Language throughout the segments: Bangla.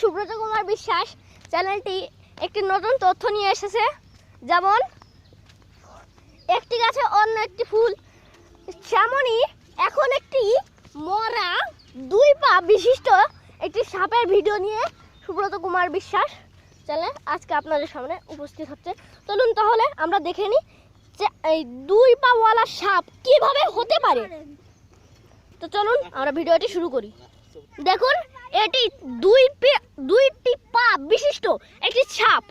সুব্রত কুমার বিশ্বাস, চ্যানেলটি একটি নতুন তথ্য নিয়ে এসেছে। যেমন, একটি গাছে অন্য একটি ফুল তেমনই এখন একটি মরা দুই পা বিশিষ্ট একটি সাপের ভিডিও নিয়ে সুব্রত কুমার বিশ্বাস চ্যানেল আজকে আপনাদের সামনে উপস্থিত হচ্ছে। চলুন তাহলে আমরা দেখে নিই যে এই দুই পাওয়ালা সাপ কীভাবে হতে পারে। তো চলুন আমরা ভিডিওটি শুরু করি। দেখুন এটি দুই দুইটি পা বিশিষ্ট একটি ছাপ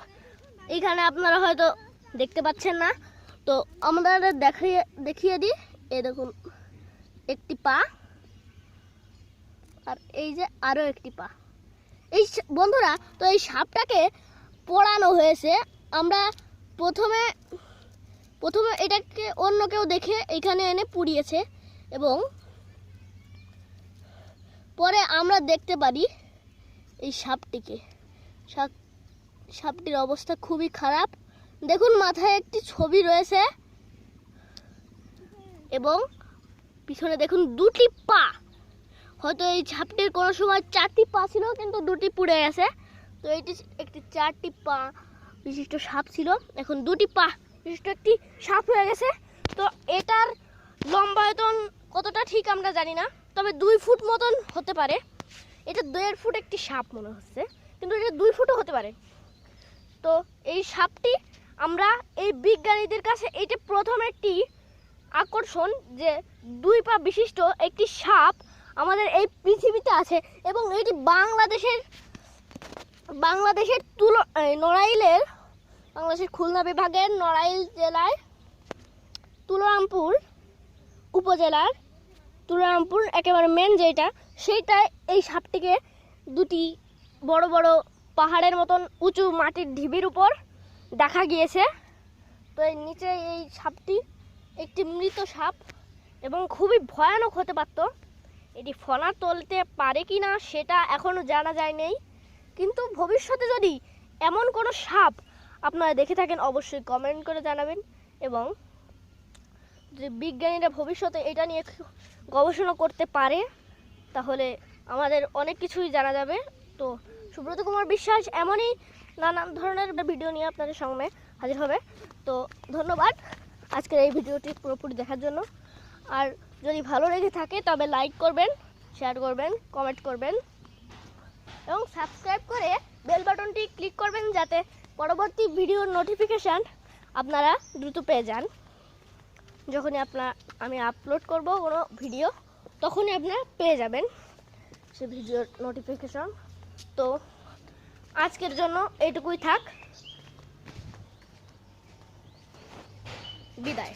এখানে আপনারা হয়তো দেখতে পাচ্ছেন না। তো আমাদের দেখিয়ে দেখিয়ে দিই। দেখুন, একটি পা আর এই যে আরও একটি পা। এই বন্ধুরা, তো এই সাপটাকে পোড়ানো হয়েছে। আমরা প্রথমে প্রথমে এটাকে অন্য কেউ দেখে এখানে এনে পুড়িয়েছে এবং পরে আমরা দেখতে পারি এই সাপটিকে। সাপ, সাপটির অবস্থা খুবই খারাপ। দেখুন, মাথায় একটি ছবি রয়েছে এবং পিছনে দেখুন দুটি পা। হয়তো এই সাপটির কোনো সময় চারটি পা ছিল, কিন্তু দুটি পুড়ে গেছে। তো এটি একটি চারটি পা বিশিষ্ট সাপ ছিল। এখন দুটি পা বিশিষ্ট একটি সাপ হয়ে গেছে। তো এটার কতটা ঠিক আমরা জানি না, তবে দুই ফুট মতন হতে পারে। এটা দেড় ফুট একটি সাপ মনে হচ্ছে, কিন্তু এটা দুই ফুটও হতে পারে। তো এই সাপটি আমরা এই বিজ্ঞানীদের কাছে এটা প্রথম একটি আকর্ষণ যে দুই পা বিশিষ্ট একটি সাপ আমাদের এই পৃথিবীতে আছে এবং এটি বাংলাদেশের বাংলাদেশের তুল নড়াইলের, বাংলাদেশের খুলনা বিভাগের নড়াইল জেলায় তুলরামপুর উপজেলার তুলরামপুর, একেবারে মেন যেটা সেইটায় এই সাপটিকে দুটি বড় বড় পাহাড়ের মতন উঁচু মাটির ঢিবির উপর দেখা গিয়েছে। তো এর নিচে এই সাপটি একটি মৃত সাপ এবং খুবই ভয়ানক হতে পারত। এটি ফনা তুলতে পারে কি না সেটা এখনও জানা যায় নেই। কিন্তু ভবিষ্যতে যদি এমন কোনো সাপ আপনারা দেখে থাকেন, অবশ্যই কমেন্ট করে জানাবেন এবং যে বিজ্ঞানীরা ভবিষ্যতে এটা নিয়ে গবেষণা করতে পারে, তাহলে আমাদের অনেক কিছুই জানা যাবে। তো সুব্রত কুমার বিশ্বাস এমনই নানান ধরনের ভিডিও নিয়ে আপনাদের সামনে হাজির হবে। তো ধন্যবাদ আজকের এই ভিডিওটি পুরোপুরি দেখার জন্য। আর যদি ভালো লেগে থাকে তবে লাইক করবেন, শেয়ার করবেন, কমেন্ট করবেন। এবং সাবস্ক্রাইব করে বেল বাটনটি ক্লিক করবেন যাতে পরবর্তী ভিডিওর নোটিফিকেশান আপনারা দ্রুত পেয়ে যান। যখনই আপনার আমি আপলোড করব কোনো ভিডিও তখনই আপনারা পেয়ে যাবেন সে ভিডিওর নোটিফিকেশন তো আজকের জন্য এটুকুই থাক। বিদায়।